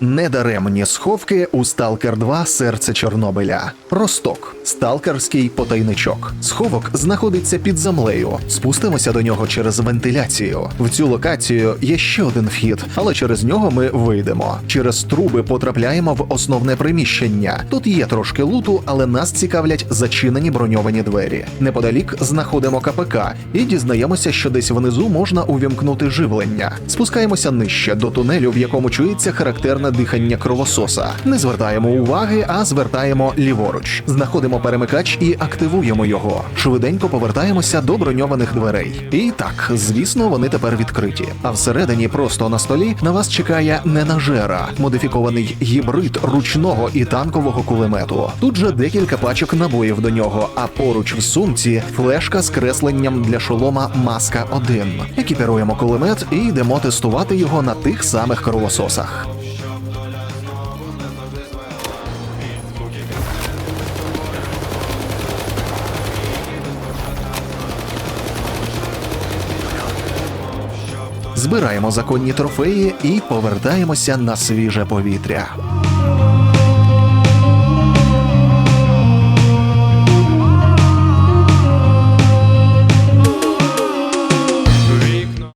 Недаремні сховки у Сталкер 2 Серце Чорнобиля. Росток. Сталкерський потайничок. Сховок знаходиться під землею. Спустимося до нього через вентиляцію. В цю локацію є ще один вхід, але через нього ми вийдемо. Через труби потрапляємо в основне приміщення. Тут є трошки луту, але нас цікавлять зачинені броньовані двері. Неподалік знаходимо КПК і дізнаємося, що десь внизу можна увімкнути живлення. Спускаємося нижче до тунелю, в якому чується характерне дихання кровососа. Не звертаємо уваги, а звертаємо ліворуч. Знаходимо перемикач і активуємо його. Швиденько повертаємося до броньованих дверей. І так, звісно, вони тепер відкриті. А всередині, просто на столі, на вас чекає ненажера, модифікований гібрид ручного і танкового кулемету. Тут же декілька пачок набоїв до нього, а поруч в сумці флешка з кресленням для шолома Маска 1. Екіпіруємо кулемет і йдемо тестувати його на тих самих кровососах. збираємо законні трофеї і повертаємося на свіже повітря.